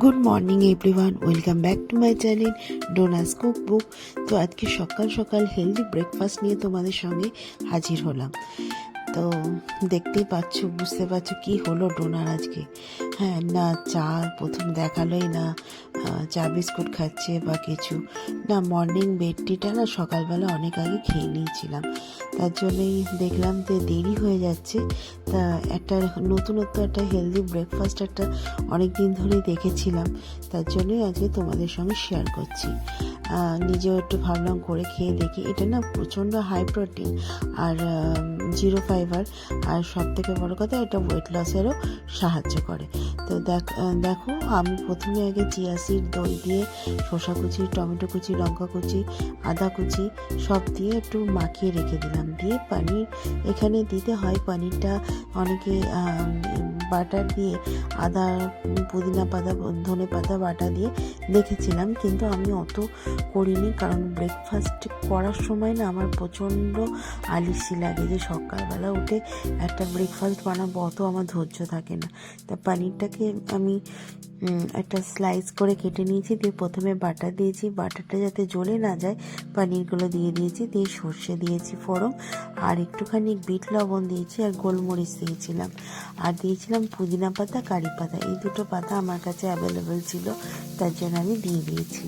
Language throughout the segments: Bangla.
Good morning everyone welcome back to my channel Dona's cook book তো আজকে সকাল সকাল হেলদি ব্রেকফাস্ট নিয়ে তোমাদের সঙ্গে হাজির হলাম। তো দেখতেই পাচ্ছ, বুঝতে পারছ কি হলো ডোনার আজকে। হ্যাঁ না, চা প্রথম দেখালোই না চা বিস্কুট খাচ্ছে বা কিছু। না মর্নিং বেডটিটা না সকালবেলা অনেক আগে খেয়ে নিয়েছিলাম। তার জন্যই দেখলাম যে দেরি হয়ে যাচ্ছে। তা একটা নতুনত্ব, একটা হেলদি ব্রেকফাস্ট একটা অনেক দিন ধরেই দেখেছিলাম। তার জন্যই আজকে তোমাদের সঙ্গে শেয়ার করছি। নিজেও একটু ভাবলাম করে খেয়ে দেখি। এটা না প্রচণ্ড হাই প্রোটিন আর জিরো ফাইবার আর সব থেকে বড়ো কথা এটা ওয়েট লসেরও সাহায্য করে। তো দেখ দেখো, আমি প্রথমে আগে চিয়া সিড দই দিয়ে শসা কুচি, টমেটো কুচি, লঙ্কা কুচি, আদা কুচি সব দিয়ে একটু মাখিয়ে রেখে দিলাম। দিয়ে পানির এখানে দিতে হয় পানিরটা। অনেকে বাটার দিয়ে, আদা, পুদিনা পাতা, ধনে পাতা বাটা দিয়ে দেখেছিলাম, কিন্তু আমি অত করিনি কারণ ব্রেকফাস্ট করার সময় না আমার প্রচণ্ড আলিসি লাগে যে সকালবেলা উঠে একটা ব্রেকফাস্ট বানাবো, অত আমার ধৈর্য থাকে না। তা পানিরটাকে আমি একটা স্লাইস করে কেটে নিয়েছি, দিয়ে প্রথমে বাটার দিয়েছি বাটারটা যাতে জ্বলে না যায়, পানিরগুলো দিয়ে দিয়েছি, দিয়ে সর্ষে দিয়েছি ফোড়ন, আর একটুখানি বিট লবণ দিয়েছি, আর গোলমরিচ দিয়েছিলাম। আর দিয়েছিলাম পুদিনা পাতা, কারি পাতা, এই দুটো পাতা আমার কাছে অ্যাভেলেবেল ছিল, তার জন্য আমি দিয়ে দিয়েছি।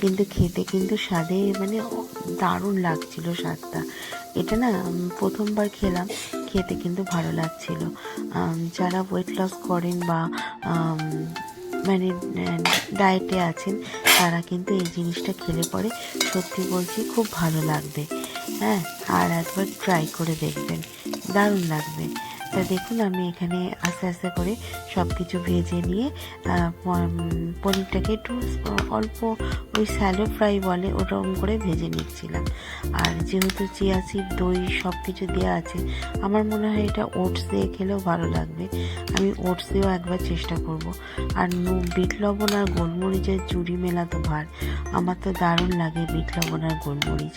কিন্তু খেতে কিন্তু স্বাদে মানে দারুণ লাগছিল স্বাদটা। এটা না প্রথমবার খেলাম, খেতে কিন্তু ভালো লাগছিল। যারা ওয়েট লস করেন বা মানে ডায়েটে আছেন, তারা কিন্তু এই জিনিসটা খেলে পরে সত্যি বলছি খুব ভালো লাগবে। হ্যাঁ আর একবার ট্রাই করে দেখবেন। দারুণ লাগবে। তা দেখুন, আমি এখানে আস্তে আস্তে করে সব কিছু ভেজে নিয়ে পনিরটাকে একটু অল্প ওই স্যালো ফ্রাই বলে ওরকম করে ভেজে নিচ্ছিলাম। আর যেহেতু চিয়া দই সব কিছু দেওয়া আছে, আমার মনে হয় এটা ওটস দিয়ে খেলেও ভালো লাগবে। আমি ওটস দিয়েও একবার চেষ্টা করব। আর বিট লবণ আর গোলমরিচের চুরি মেলা তো ভার। আমার তো দারুণ লাগে বিট লবণ আর গোলমরিচ।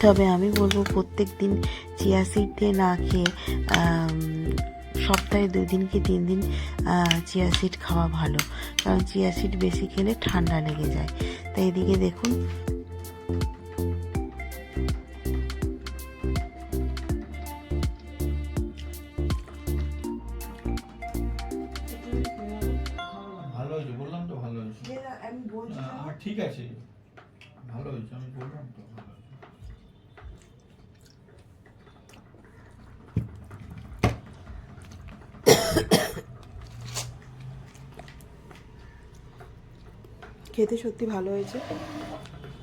তবে আমি বলব প্রত্যেক দিন চিয়া সিড দিয়ে না খেয়ে সপ্তাহে দুই দিন কি তিন দিন চিয়া সিড খাওয়া ভালো। কারণ চিয়া সিড বেশি খেলে ঠান্ডা লেগে যায়। তাই এদিকে দেখুন খেতে সত্যি ভালো হয়েছে।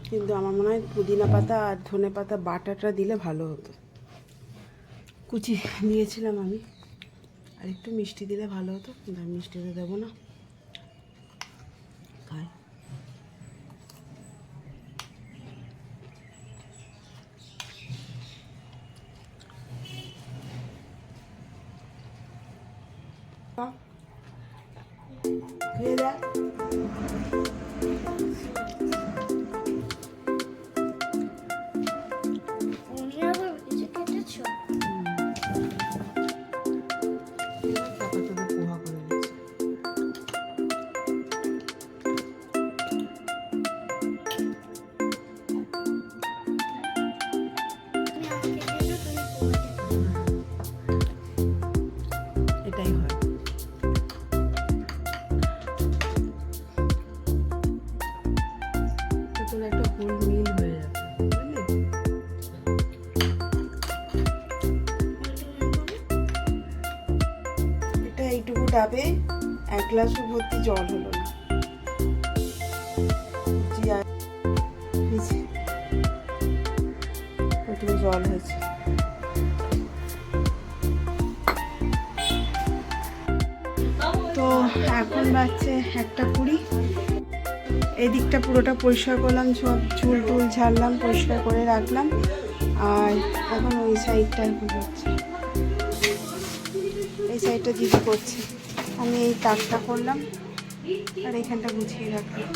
কিন্তু আমার মনে হয় পুদিনা পাতা আর ধনে পাতা বাটাটা দিলে ভালো হতো। কুচি নিয়েছিলাম আমি। আর একটু মিষ্টি দিলে ভালো হতো, কিন্তু আমি মিষ্টিতে দেবো না। খাই। ডাবে এক গ্লাসও ভর্তি জল হলো না। জল হয়েছে। তো এখন বাজছে একটা কুড়ি। এই দিকটা পুরোটা পরিষ্কার করলাম, সব চুল টুল ঝাড়লাম, পরিষ্কার করে রাখলাম। আর এখন ওই সাইডটা করছে এই সাইডটা দিদি করছে। আমি এই তাকটা করলাম, আর এখানটা গুছিয়ে রাখলাম।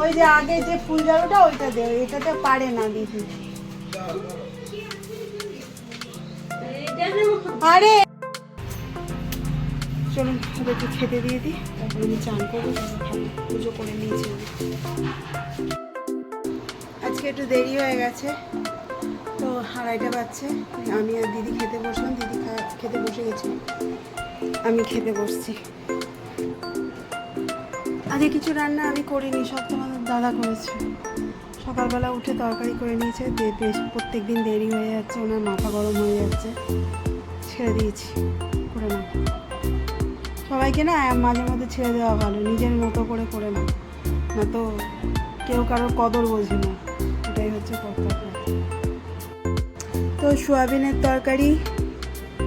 ওই যে আগে যে ফুল জালটা, ওইটা দে, এটাতে পারে না দিদি। আরে! চলুন ওদেরকে খেতে দিয়ে দিই, তারপরে আমি চান করব পুজো করে নিয়েছি। আজকে একটু দেরি হয়ে গেছে। তো আড়াইটা বাজছে। আমি আর দিদি খেতে বসলাম, দিদি খেতে বসে গেছি। আমি খেতে বসছি। আজকে কিছু রান্না আমি করিনি, সব তোমাদের দাদা করেছে। সকালবেলা উঠে তরকারি করে নিয়েছে প্রত্যেক দিন দেরি হয়ে যাচ্ছে, ওনার মাথা গরম হয়ে যাচ্ছে। ছেড়ে দিয়েছি, করে নাও। সবাইকে না মাঝে মধ্যে ছেড়ে দেওয়া ভালো, নিজের মতো করে করে নাও। না তো কেউ কারোর কদর বোঝে না। এটাই হচ্ছে কথা তো সোয়াবিনের তরকারি।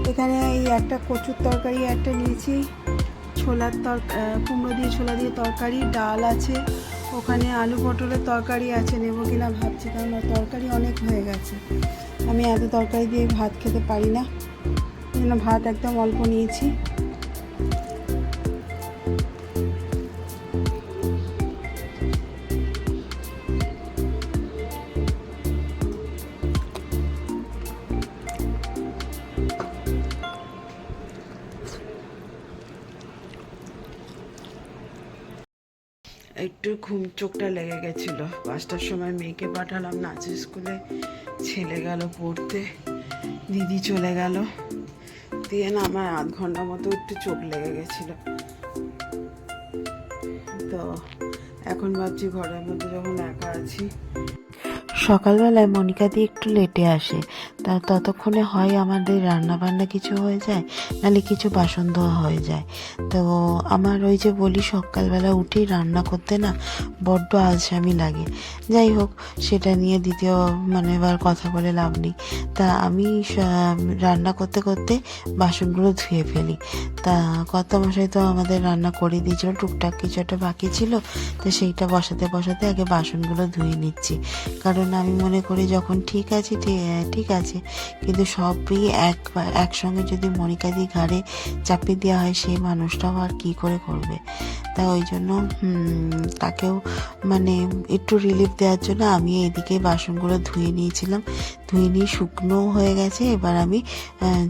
এখানে এই একটা কচুর তরকারি একটা নিয়েছি। ছোলার তর কুমড়ো দিয়ে ছোলা দিয়ে তরকারি, ডাল আছে। ওখানে আলু পটলের তরকারি আছে, নেব কিনা ভাবছি কারণ তরকারি অনেক হয়ে গেছে। আমি এত তরকারি দিয়ে ভাত খেতে পারি না। জন্য ভাত একদম অল্প নিয়েছি। ঘুম চোখটা লেগে গেছিল। পাঁচটার সময় মেয়েকে পাঠালাম, নাচের স্কুলে। ছেলে গেল পড়তে, দিদি চলে গেল। দিয়ে না আমার আধ ঘণ্টা মতো একটু চোখ লেগে গেছিল। তো এখন ভাবছি ঘরের মধ্যে যখন একা আছি সকালবেলায় মনিকা দি একটু লেটে আসে। তা ততক্ষণে হয় আমাদের রান্না বান্না কিছু হয়ে যায় নাহলে কিছু বাসন ধোয়া হয়ে যায়। তো আমার ওই যে বলি, সকালবেলা উঠেই রান্না করতে না বড্ড আলসামি লাগে। যাই হোক, সেটা নিয়ে দ্বিতীয় মানে এবার কথা বলে লাভ নেই। তা আমি রান্না করতে করতে বাসনগুলো ধুয়ে ফেলি। তা কত মশাই তো আমাদের রান্না করে দিয়েছিল, টুকটাক কিছু একটা বাকি ছিল। তো সেইটা বসাতে বসাতে আগে বাসনগুলো ধুয়ে নিচ্ছি। কারণ আমি মনে করি যখন ঠিক আছে ঠি- ঠিক আছে। কিন্তু সবই এক, একসঙ্গে যদি মনিকা দি ঘাড়ে চাপিয়ে দেওয়া হয়, সেই মানুষটাও আর কী করে করবে? তা ওই জন্য তাকেও মানে একটু রিলিফ দেওয়ার জন্য আমি এদিকে বাসনগুলো ধুয়ে নিয়েছিলাম। ধুয়ে নিয়ে শুকনো হয়ে গেছে, এবার আমি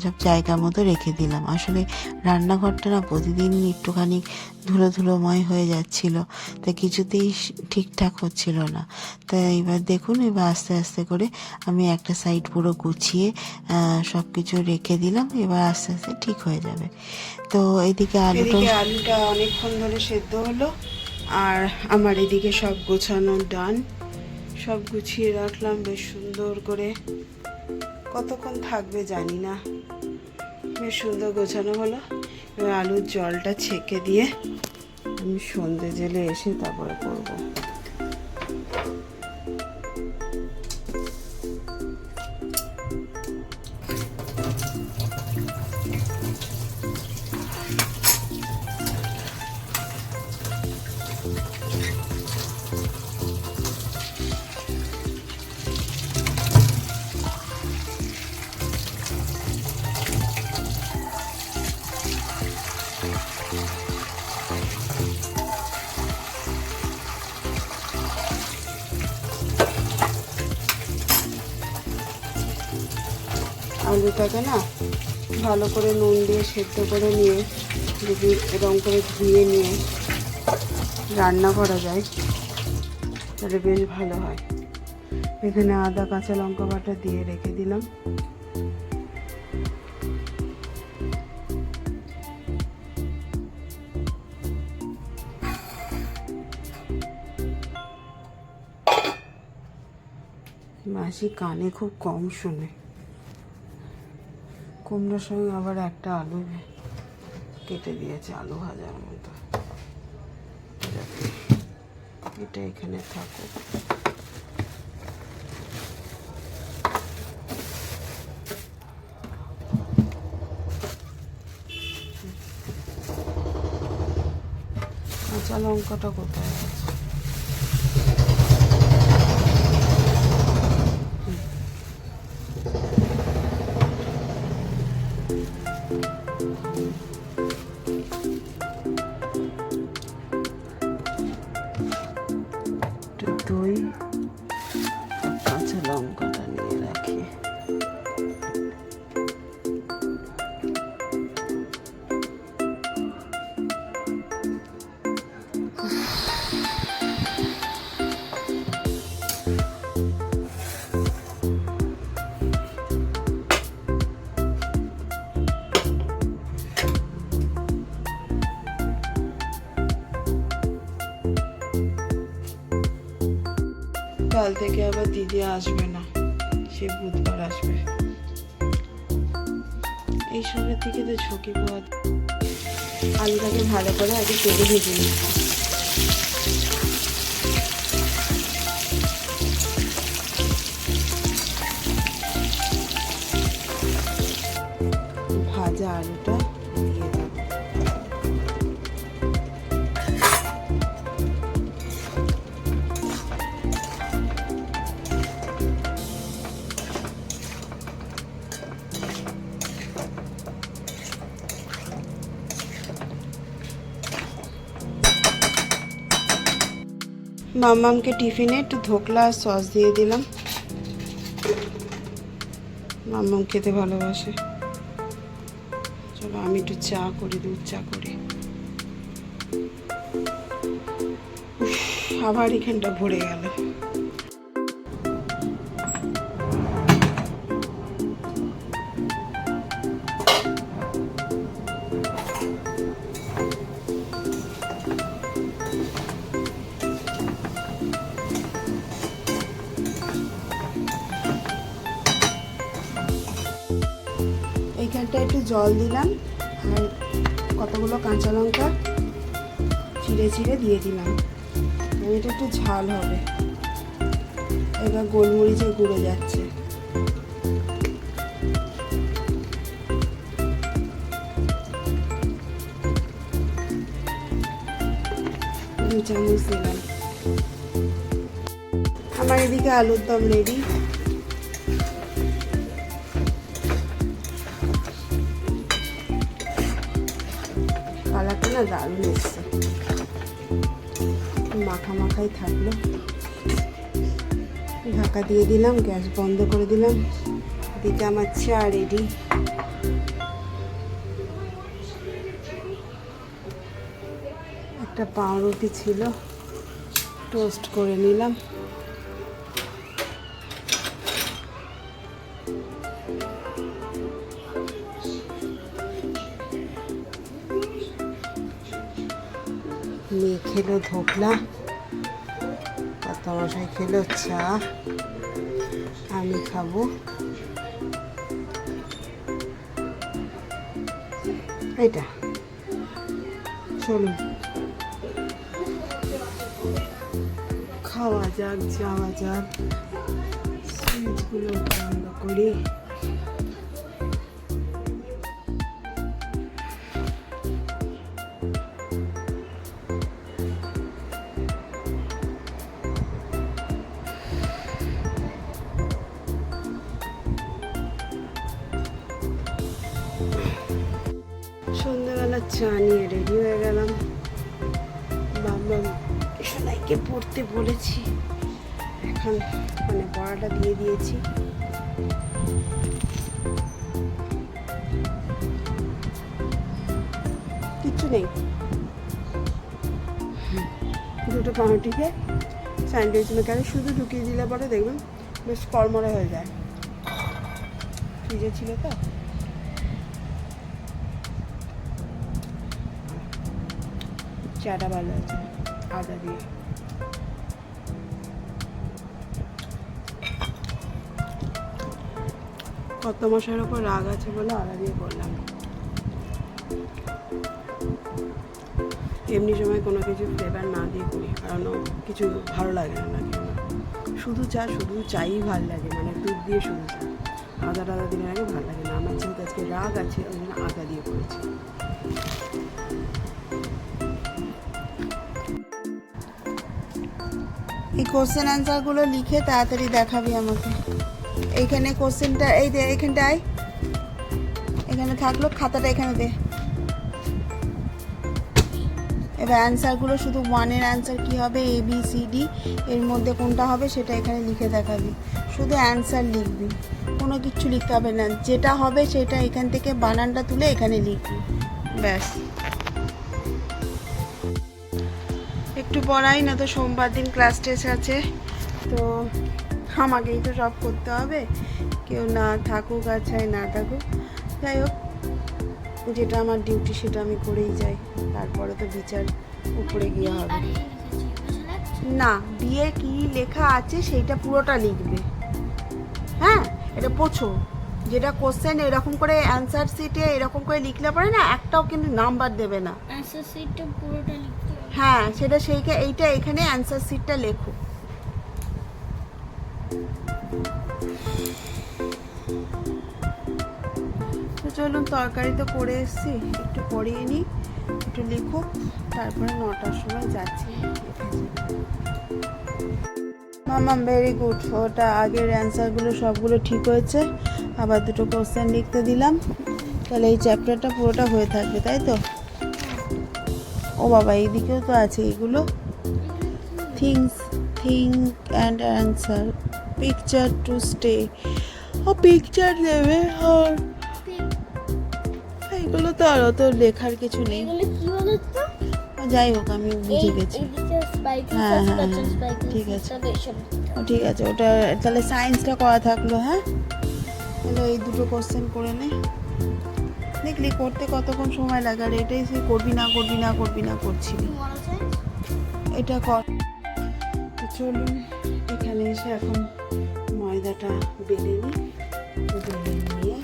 সব জায়গা মতো রেখে দিলাম। আসলে রান্নাঘরটা না প্রতিদিন একটুখানি ধুলো ধুলোময় হয়ে যাচ্ছিল। তা কিছুতেই ঠিকঠাক হচ্ছিল না। তা এবার দেখুন, এবার আস্তে আস্তে করে আমি একটা সাইড পুরো গুছিয়ে সব কিছু রেখে দিলাম। এবার আস্তে আস্তে ঠিক হয়ে যাবে। তো এদিকে আলুটা আলুটা অনেকক্ষণ ধরে সেদ্ধ হলো। আর আমার এদিকে সব গোছানো ডান সব গুছিয়ে রাখলাম, বেশ সুন্দর করে। কতক্ষণ থাকবে জানি না। বেশ সুন্দর গোছানো হলো। আলুর জলটা ছেঁকে দিয়ে আমি সন্ধে জেলে এসে তারপরে করব। আলুটাকে না ভালো করে নুন দিয়ে সেদ্ধ করে নিয়ে, যদি এরকম করে ধুয়ে নিয়ে রান্না করা যায়, তাহলে বেশ ভালো হয়। এখানে আদা, কাঁচা লঙ্কা বাটা দিয়ে রেখে দিলাম। মাসি কানে খুব কম শোনে। কুমড়োর সঙ্গে আবার একটা আলু কেটে দিয়েছে, আলু ভাজার মতো। এটা এখানে থাকুক। কাঁচা লঙ্কাটা কোথায় আছে? থেকে আবার দিদি আসবে না। সে বুধবার আসবে। এই সবের থেকে তো ঝুঁকি পাওয়া আলুটাকে ভালো করে আগে তেলে ভেজে নিচ্ছি। মাম্মামকে টিফিনে একটু ধোকলা আর সস দিয়ে দিলাম। মাম্মাম খেতে ভালোবাসে। চলো, আমি একটু চা করি, দুধ চা করি। আবার এখানটা ভরে গেল। জল দিলাম, আর কতগুলো কাঁচা লঙ্কা চিড়ে চিড়ে দিয়ে দিলাম। এটা একটু ঝাল হবে। এবার গোলমরিচের গুঁড়ো যাচ্ছে। দু চামচ দিলাম। আমার এদিকে আলুর দম রেডি দারুণ এসছে মাখা মাখাই থাকল। ঢাকা দিয়ে দিলাম, গ্যাস বন্ধ করে দিলাম। এদিকে আমার চা রেডি একটা পাউরুটি ছিল টোস্ট করে নিলাম। মেয়ে খেলো ধোকলা মশাই খেলো চা। আমি খাব। এটা। চলুন খাওয়া যাক, যাওয়া যাক। সুইচগুলো বন্ধ করি। চা নিয়ে রেডি হয়ে গেলাম। বাবা সোনাইকে পড়তে বলেছি। এখন মানে পড়াটা দিয়ে দিয়েছি। কিচ্ছু নেই। দুটো পাউরুটিকে, স্যান্ডউইচ মেকারে শুধু ঢুকিয়ে দিলে পরে দেখবেন বেশ কড়মড়ে হয়ে যায়। ফ্রিজে ছিল তো? চাটা ভালো আছে, আদা দিয়ে। কত মশার ওপর রাগ আছে বলে? আদা দিয়ে করলাম। এমনি সময় কোনো কিছু ফ্লেভার না দিয়ে করি, কারণ কিছু ভালো লাগে না নাকি আমার শুধু চা, শুধু চাই ভালো লাগে মানে দুধ দিয়ে শুধু চা। আদা টাদা দিলে আগে ভালো লাগে না। আমার যেহেতু আজকে রাগ আছে, ওই জন্য আদা দিয়ে করেছি। এই কোশ্চেন অ্যান্সারগুলো লিখে তাড়াতাড়ি দেখাবি আমাকে। এইখানে কোশ্চেনটা এই দে এইখানটায় এখানে থাকল, খাতাটা এখানে দে। এবার অ্যান্সারগুলো শুধু ওয়ানের অ্যান্সার কী হবে? এ বি সি ডি এর মধ্যে কোনটা হবে সেটা এখানে লিখে দেখাবি। শুধু অ্যান্সার লিখবি। কোনো কিছু লিখতে হবে না। যেটা হবে সেটা এখান থেকে বানানটা তুলে এখানে লিখবি। ব্যাস। পড়াই না তো সোমবার দিন ক্লাস টেস্ট আছে। তো আমাকেই তো সব করতে হবে। কেউ না থাকুক আর চাই না থাকুক। যাই হোক যেটা আমার ডিউটি সেটা আমি করেই যাই। তারপরে তো বিচার উপরে গিয়ে হবে। না দিয়ে কি লেখা আছে সেইটা পুরোটা লিখবে। হ্যাঁ এটা পোছো যেটা কোশ্চেন এরকম করে অ্যান্সার শিটে এরকম করে লিখলে পরে না একটাও কিন্তু নাম্বার দেবে না। অ্যান্সার শিটটা পুরোটা লিখতে হবে হ্যাঁ সেটা সেইটা এইটা এখানে অ্যান্সার শিটটা লেখো। চলুন, তরকারি তো করে এসছি, একটু পরিয়ে নিই, একটু লিখো, তারপরে নটার সময় যাচ্ছি। মামাম ভেরি গুড ওটা আগের অ্যান্সারগুলো সবগুলো ঠিক হয়েছে, আবার দুটো কোশ্চেন লিখতে দিলাম। তাহলে এই চ্যাপ্টারটা পুরোটা হয়ে থাকবে, তাই তো? ও বাবা এইদিকেও তো আছে এগুলো। Things think and answer picture to stay O picture দেবে আর এগুলো তো আর অত লেখার কিছু নেই। যাই হোক আমি বুঝে গেছি। হ্যাঁ, হ্যাঁ, হ্যাঁ, ঠিক আছে। ঠিক আছে ওটা তাহলে সায়েন্সটা করা থাকল হ্যাঁ? তাহলে এই দুটো কোশ্চেন করে নে। দেখলি করতে কতক্ষণ সময় লাগে? আর এটাই সে করবি না করবি না করবি না করছি। এটা কর। চলুন, এখানে এসে এখন ময়দাটা বেলে নিই। বেলে নিয়ে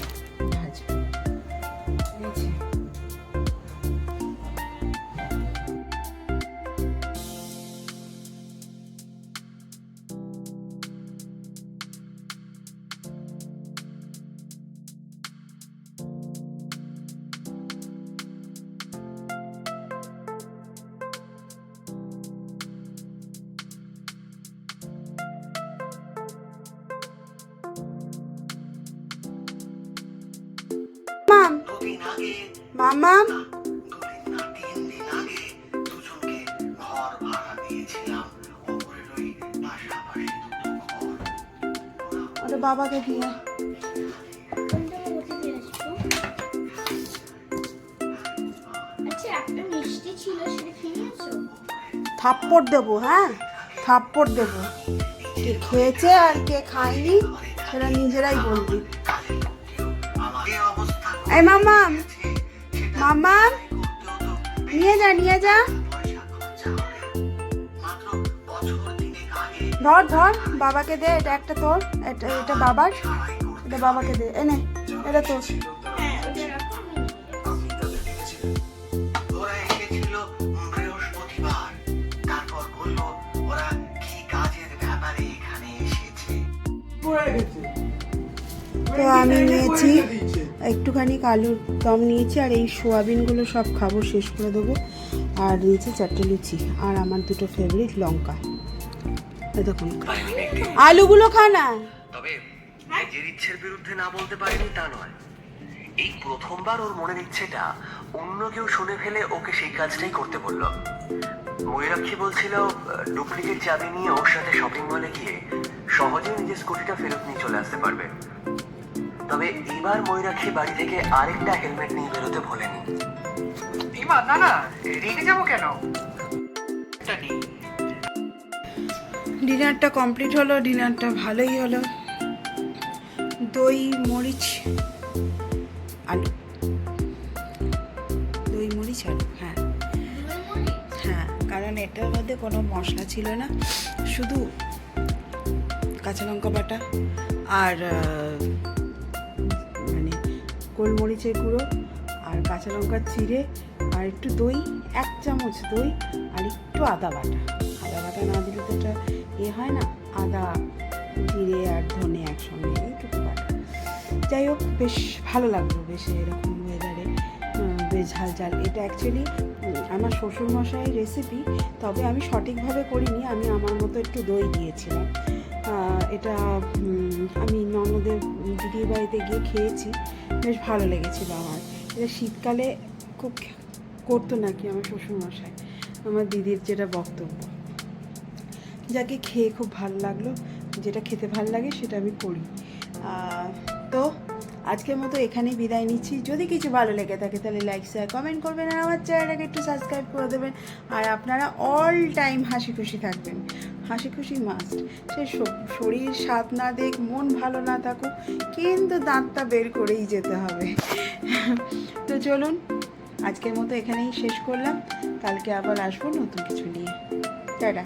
মিষ্টি ছিল সেটা খেয়েছো থাপ্পড় দেবো হ্যাঁ? থাপ্পড় দেবো। কে খেয়েছে আর কে খায়নি সেটা নিজেরাই বলবি। এই মামাম মামাম নিয়ে যা নিয়ে যা। ধর ধর বাবাকে দে এটা একটা তোর এটা এটা বাবার এটা বাবাকে দে এনে এটা তোর। হ্যাঁ তো আমি নিয়েছি একটুখানি আলুর দম নিয়েছি আর এই সোয়াবিনগুলো সব খাব, শেষ করে দেবো। আর নিয়েছি চারটে লুচি আর আমার দুটো ফেভারিট লঙ্কা। দেখুন। আলুগুলো খা না। তবে নিজের ইচ্ছের বিরুদ্ধে না বলতে পারিনি তা নয়। এই প্রথমবার ওর মনের ইচ্ছেটা অন্য কেউ শুনে ফেলে ওকে সেই কাজটাই করতে বলল। ময়ূরাক্ষী বলছিল, ডুপ্লিকেট চাবি নিয়ে ওর সাথে শপিং মলে গিয়ে সহজেই নিজের স্কুটিটা ফেরত নিয়ে চলে আসতে পারবে। তবে এবার ময়ূরাক্ষী বাড়ি থেকে আরেকটা হেলমেট নিয়ে বেরোতে ভোলেনি। ইমা না না রেগে যাব কেন? এটা নেই। ডিনারটা কমপ্লিট হলো ডিনারটা ভালোই হলো। দই মরিচ আলু। দই মরিচ আলু হ্যাঁ। হ্যাঁ কারণ এটার মধ্যে কোনো মশলা ছিল না। শুধু কাঁচা লঙ্কা বাটা আর গোলমরিচের গুঁড়ো, আর কাঁচা লঙ্কা চিড়ে আর একটু দই, এক চামচ দই, আর একটু আদা বাটা। আদা বাটা না দিলে তো এটা এ হয় না, আদা, জিরে আর ধনে একসঙ্গে এইটুকু বাটা। যাই হোক, বেশ ভালো লাগল, বেশ এরকম ওয়েদারে বেশ ঝাল ঝাল এটা অ্যাকচুয়ালি আমার শ্বশুরমশাইয়ের রেসিপি তবে আমি সঠিকভাবে করিনি, আমি আমার মতো একটু দই দিয়েছিলাম। এটা আমি ননদের দিদির বাড়িতে গিয়ে খেয়েছি, বেশ ভালো লেগেছিল আমার। এটা শীতকালে খুব করতো নাকি আমার শ্বশুরমশাই, আমার দিদির যেটা বক্তব্য। যাকে খেয়ে খুব ভালো লাগল, যেটা খেতে ভালো লাগে সেটা আমি করি। তো আজকের মতো এখানেই বিদায় নিচ্ছি। যদি কিছু ভালো লেগে থাকে তাহলে লাইক শেয়ার কমেন্ট করবেন আর আমার চ্যানেলটাকে একটু সাবস্ক্রাইব করে দেবেন। আর আপনারা অল টাইম হাসি খুশি থাকবেন। হাসি খুশি মাস্ট সে শরীর স্বাদ না দেখ, মন ভালো না থাকুক, কিন্তু দাঁতটা বের করেই যেতে হবে। তো চলুন, আজকের মতো এখানেই শেষ করলাম। কালকে আবার আসব নতুন কিছু নিয়ে। টাটা।